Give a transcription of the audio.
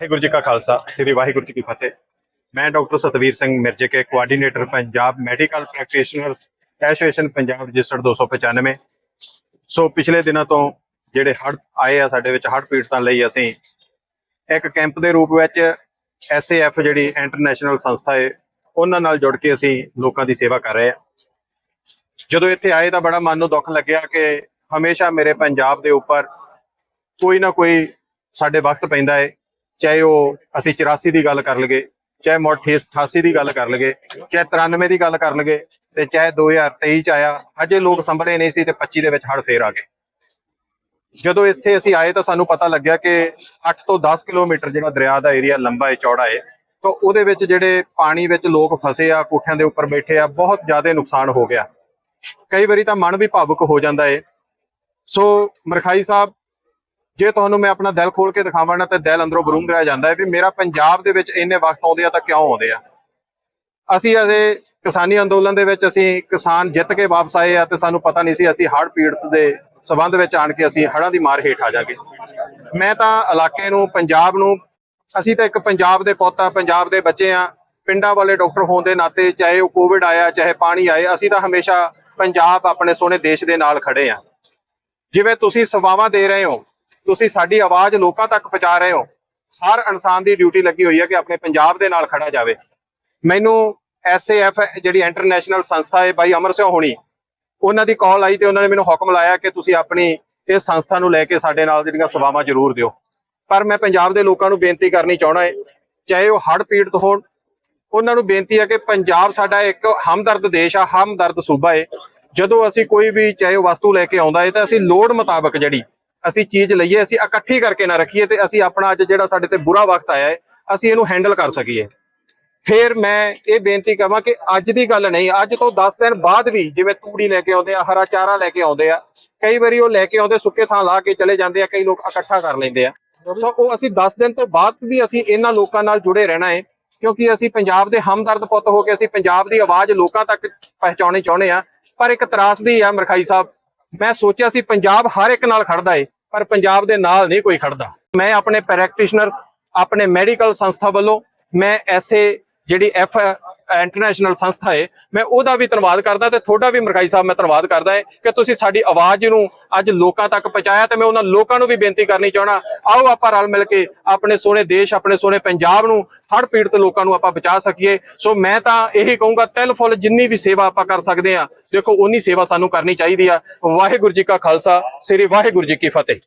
ਵਾਹਿਗੁਰੂ ਜੀ ਕਾ ਖਾਲਸਾ, ਸ੍ਰੀ ਵਾਹਿਗੁਰੂ ਜੀ ਕੀ ਫਤਿਹ। ਮੈਂ ਡਾਕਟਰ ਸਤਵੀਰ ਸਿੰਘ ਮਿਰਜੇ ਕੇ coordinator Punjab medical practitioners association Punjab registered 295 so ਪਿਛਲੇ ਦਿਨਾਂ ਤੋਂ ਜਿਹੜੇ ਹੜ੍ਹ ਆਏ ਆ, ਸਾਡੇ ਵਿੱਚ ਹੜ੍ਹ ਪੀੜਤਾਂ ਲਈ ਅਸੀਂ ਇੱਕ ਕੈਂਪ ਦੇ ਰੂਪ ਵਿੱਚ ਐਸਏਐਫ ਜਿਹੜੀ ਇੰਟਰਨੈਸ਼ਨਲ ਸੰਸਥਾ ਹੈ ਉਹਨਾਂ ਨਾਲ ਜੁੜ ਕੇ ਅਸੀਂ ਲੋਕਾਂ ਦੀ ਸੇਵਾ ਕਰ ਰਹੇ ਹਾਂ ਜਦੋਂ ਇੱਥੇ ਆਏ ਤਾਂ ਬੜਾ ਮਨ ਨੂੰ ਦੁੱਖ ਲੱਗਿਆ ਕਿ ਹਮੇਸ਼ਾ ਮੇਰੇ ਪੰਜਾਬ ਦੇ ਉੱਪਰ ਕੋਈ ਨਾ ਕੋਈ ਸਾਡੇ ਵਕਤ ਪੈਂਦਾ ਹੈ ਚਾਹੇ ਉਹ ਅਸੀਂ 84 ਦੀ ਗੱਲ ਕਰ ਲਗੇ ਚਾਹੇ ਮੋਠੀ 88 ਦੀ ਗੱਲ ਕਰ ਲਗੇ ਚਾਹੇ 93 ਦੀ ਗੱਲ ਕਰ ਲਗੇ ਤੇ ਚਾਹੇ 2023 ਚ ਆਇਆ ਅਜੇ ਲੋਕ ਸੰਭਲੇ ਨਹੀਂ ਸੀ ਤੇ 25 ਦੇ ਵਿੱਚ ਹੜ ਫੇਰ ਆ ਗਏ। ਜਦੋਂ ਇੱਥੇ ਅਸੀਂ ਆਏ ਤਾਂ ਸਾਨੂੰ ਪਤਾ ਲੱਗਿਆ ਕਿ 8 ਤੋਂ 10 ਕਿਲੋਮੀਟਰ ਜਿਹੜਾ ਦਰਿਆ ਦਾ ਏਰੀਆ ਲੰਬਾ ਹੈ, ਚੌੜਾ ਹੈ, ਤਾਂ ਉਹਦੇ ਵਿੱਚ ਜਿਹੜੇ ਪਾਣੀ ਵਿੱਚ ਲੋਕ ਫਸੇ ਆ, ਕੋਠਿਆਂ ਦੇ ਉੱਪਰ ਬੈਠੇ ਆ, ਬਹੁਤ ਜ਼ਿਆਦਾ ਨੁਕਸਾਨ ਹੋ ਗਿਆ। ਕਈ ਵਾਰੀ ਤਾਂ ਮਨ ਵੀ ਭਾਵੁਕ ਹੋ ਜਾਂਦਾ ਏ। ਸੋ ਮਰਖਾਈ ਸਾਹਿਬ ਜੇ ਤੁਹਾਨੂੰ ਮੈਂ ਆਪਣਾ ਦਿਲ ਖੋਲ ਕੇ ਦਿਖਾਵਾਂ ਨਾ, ਤੇ ਦਿਲ ਅੰਦਰੋਂ ਬਰੂਮ ਰਹਿ ਜਾਂਦਾ ਹੈ ਵੀ ਮੇਰਾ ਪੰਜਾਬ ਦੇ ਵਿੱਚ ਇੰਨੇ ਵਕਤ ਆਉਂਦੇ ਆ ਤਾਂ ਕਿਉਂ ਆਉਂਦੇ ਆ? ਅਸੀਂ ਅਜੇ ਕਿਸਾਨੀ ਅੰਦੋਲਨ ਦੇ ਵਿੱਚ ਅਸੀਂ ਕਿਸਾਨ ਜਿੱਤ ਕੇ ਵਾਪਸ ਆਏ ਆ ਤੇ ਸਾਨੂੰ ਪਤਾ ਨਹੀਂ ਸੀ ਅਸੀਂ ਹੜ੍ਹ ਪੀੜਤ ਦੇ ਸਬੰਧ ਵਿੱਚ ਆਣ ਕੇ ਅਸੀਂ ਹੜ੍ਹਾਂ ਦੀ ਮਾਰ ਹੇਠ ਆ ਜਾਗੇ। ਮੈਂ ਤਾਂ ਇਲਾਕੇ ਨੂੰ, ਪੰਜਾਬ ਨੂੰ, ਅਸੀਂ ਤਾਂ ਇੱਕ ਪੰਜਾਬ ਦੇ ਪੁੱਤ ਆ, ਪੰਜਾਬ ਦੇ ਬੱਚੇ ਆ, ਪਿੰਡਾਂ ਵਾਲੇ ਡਾਕਟਰ ਹੋਣ ਦੇ ਨਾਤੇ ਚਾਹੇ ਉਹ ਕੋਵਿਡ ਆਇਆ, ਚਾਹੇ ਪਾਣੀ ਆਏ, ਅਸੀਂ ਤਾਂ ਹਮੇਸ਼ਾ ਪੰਜਾਬ ਆਪਣੇ ਸੋਹਣੇ ਦੇਸ਼ ਦੇ ਨਾਲ ਖੜੇ ਆ। ਜਿਵੇਂ ਤੁਸੀਂ ਸੇਵਾਵਾਂ ਦੇ ਰਹੇ ਹੋ ਤੁਸੀਂ ਸਾਡੀ ਆਵਾਜ਼ ਲੋਕਾਂ ਤੱਕ ਪਹੁੰਚਾ ਰਹੇ ਹੋ। ਹਰ ਇਨਸਾਨ ਦੀ ਡਿਊਟੀ ਲੱਗੀ ਹੋਈ ਹੈ ਕਿ ਆਪਣੇ ਪੰਜਾਬ ਦੇ ਨਾਲ ਖੜਾ ਜਾਵੇ। ਮੈਨੂੰ ਐਸਏਐਫ ਜਿਹੜੀ ਇੰਟਰਨੈਸ਼ਨਲ ਸੰਸਥਾ ਹੈ, ਬਾਈ ਅਮਰ ਸਿੰਘ ਹੋਣੀ, ਉਹਨਾਂ ਦੀ ਕਾਲ ਆਈ ਤੇ ਉਹਨਾਂ ਨੇ ਮੈਨੂੰ ਹੁਕਮ ਲਾਇਆ ਕਿ ਤੁਸੀਂ ਆਪਣੀ ਇਸ ਸੰਸਥਾ ਨੂੰ ਲੈ ਕੇ ਸਾਡੇ ਨਾਲ ਜਿਹੜੀਆਂ ਸੇਵਾਵਾਂ ਜ਼ਰੂਰ ਦਿਓ। ਪਰ ਮੈਂ ਪੰਜਾਬ ਦੇ ਲੋਕਾਂ ਨੂੰ ਬੇਨਤੀ ਕਰਨੀ ਚਾਹਣਾ ਹੈ, ਚਾਹੇ ਉਹ ਹੜ੍ਹ ਪੀੜਤ ਹੋਣ, ਉਹਨਾਂ ਨੂੰ ਬੇਨਤੀ ਹੈ ਕਿ ਪੰਜਾਬ ਸਾਡਾ ਇੱਕ ਹਮਦਰਦ ਦੇਸ਼ ਆ, ਹਮਦਰਦ ਸੂਬਾ ਹੈ। ਜਦੋਂ ਅਸੀਂ ਕੋਈ ਵੀ ਚਾਹੇ ਉਹ ਵਸਤੂ ਲੈ ਕੇ ਆਉਂਦਾ ਹੈ, ਤਾਂ ਅਸੀਂ ਲੋੜ ਮੁਤਾਬਕ ਜਿਹੜੀ ਅਸੀਂ ਚੀਜ਼ ਲਈਏ ਅਸੀਂ ਇਕੱਠੀ ਕਰਕੇ ਨਾ ਰੱਖੀਏ ਤੇ ਅਸੀਂ ਆਪਣਾ ਅੱਜ ਜਿਹੜਾ ਸਾਡੇ ਤੇ ਬੁਰਾ ਵਕਤ ਆਇਆ ਹੈ ਅਸੀਂ ਇਹਨੂੰ ਹੈਂਡਲ ਕਰ ਸਕੀਏ। ਫਿਰ ਮੈਂ ਇਹ ਬੇਨਤੀ ਕਰਾਂ ਕਿ ਅੱਜ ਦੀ ਗੱਲ ਨਹੀਂ ਅੱਜ ਤੋਂ 10 ਦਿਨ ਬਾਅਦ ਵੀ ਜਿਵੇਂ ਤੂੜੀ ਲੈ ਕੇ ਆਉਂਦੇ ਆ ਹਰਾ ਚਾਰਾ ਲੈ ਕੇ ਆਉਂਦੇ ਆ ਕਈ ਵਾਰੀ ਉਹ ਲੈ ਕੇ ਆਉਂਦੇ ਸੁੱਕੇ ਥਾਂ ਲਾ ਕੇ ਚਲੇ ਜਾਂਦੇ ਆ ਕਈ ਲੋਕ ਇਕੱਠਾ ਕਰ ਲੈਂਦੇ ਆ। ਸੋ ਉਹ ਅਸੀਂ 10 ਦਿਨ ਤੋਂ ਬਾਅਦ ਵੀ ਅਸੀਂ ਇਹਨਾਂ ਲੋਕਾਂ ਨਾਲ ਜੁੜੇ ਰਹਿਣਾ ਹੈ ਕਿਉਂਕਿ ਅਸੀਂ ਪੰਜਾਬ ਦੇ ਹਮਦਰਦ ਪੁੱਤ ਹੋ ਕੇ ਅਸੀਂ ਪੰਜਾਬ ਦੀ ਆਵਾਜ਼ ਲੋਕਾਂ ਤੱਕ ਪਹੁੰਚਾਉਣੀ ਚਾਹੁੰਦੇ ਆ ਪਰ ਇੱਕ ਤਰਾਸਦੀ ਆ ਮਰਖਾਈ ਸਾਹਿਬ ਮੈਂ ਸੋਚਿਆ ਸੀ ਪੰਜਾਬ ਹਰ ਇੱਕ ਨਾਲ ਖੜਦਾ ਏ। ਪਰ ਪੰਜਾਬ ਦੇ ਨਾਲ ਨਹੀਂ ਕੋਈ ਖੜਦਾ। ਮੈਂ ਆਪਣੇ ਪ੍ਰੈਕਟੀਸ਼ਨਰਸ ਆਪਣੇ ਮੈਡੀਕਲ ਸੰਸਥਾ ਵੱਲੋਂ ਮੈਂ ਐਸੇ ਜਿਹੜੀ ਐਫ ਇੰਟਰਨੈਸ਼ਨਲ ਸੰਸਥਾ ਹੈ ਮੈਂ ਉਹਦਾ ਵੀ ਧੰਨਵਾਦ ਕਰਦਾ ਤੇ ਤੁਹਾਡਾ ਵੀ ਮਰਕਾਈ ਸਾਹਿਬ ਮੈਂ ਧੰਨਵਾਦ ਕਰਦਾ ਹੈ ਕਿ ਤੁਸੀਂ ਸਾਡੀ ਆਵਾਜ਼ ਨੂੰ ਅੱਜ ਲੋਕਾਂ ਤੱਕ ਪਹੁੰਚਾਇਆ ਤੇ ਮੈਂ ਉਹਨਾਂ ਲੋਕਾਂ ਨੂੰ ਵੀ ਬੇਨਤੀ ਕਰਨੀ ਚਾਹਣਾ ਆਓ ਆਪਾਂ ਰਲ ਮਿਲ ਕੇ ਆਪਣੇ ਸੋਹਣੇ ਦੇਸ਼, ਆਪਣੇ ਸੋਹਣੇ ਪੰਜਾਬ ਨੂੰ ਹੜ੍ਹ ਪੀੜਤ ਲੋਕਾਂ ਨੂੰ ਆਪਾਂ ਬਚਾ ਸਕੀਏ। ਸੋ ਮੈਂ ਤਾਂ ਇਹੀ ਕਹੂੰਗਾ, ਤਿਲ ਫੁੱਲ ਜਿੰਨੀ ਵੀ ਸੇਵਾ ਆਪਾਂ ਕਰ ਸਕਦੇ ਆ ਦੇਖੋ ਉਨੀ ਸੇਵਾ ਸਾਨੂੰ ਕਰਨੀ ਚਾਹੀਦੀ ਆ। ਵਾਹਿਗੁਰੂ ਜੀ ਕਾ ਖਾਲਸਾ, ਸ੍ਰੀ ਵਾਹਿਗੁਰੂ ਜੀ ਕੀ ਫਤਿਹ।